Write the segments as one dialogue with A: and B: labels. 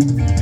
A: Thank you.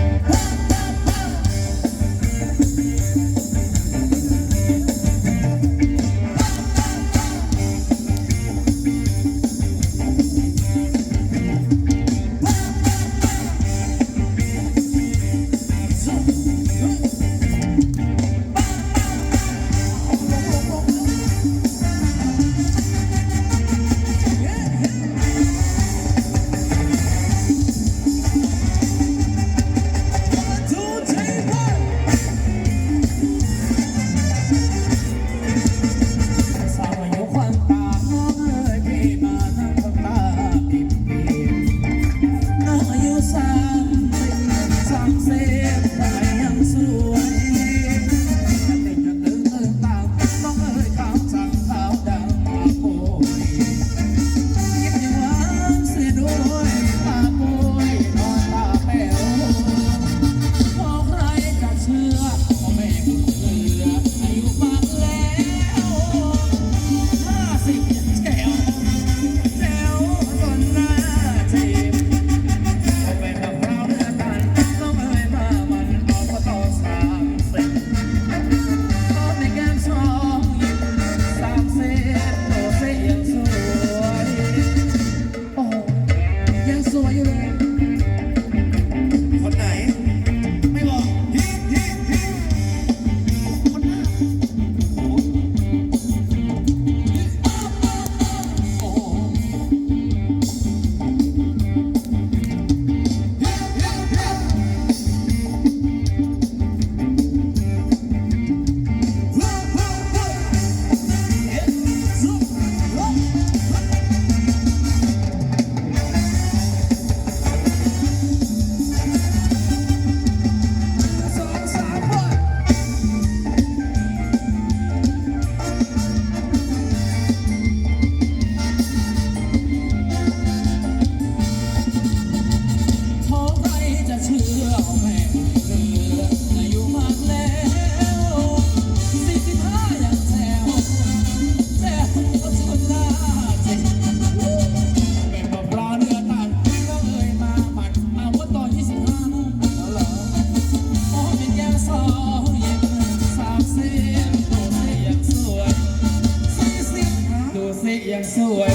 A: ยังสวย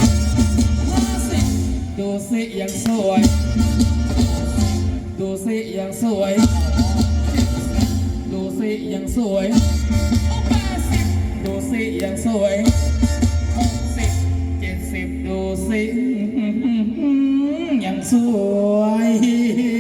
A: ดูสิยังสวย ดูสิยังสวย ดูสิยังสวย ดูสิยังสวยหกสิบเจ็ดสิบดูสิยังสวย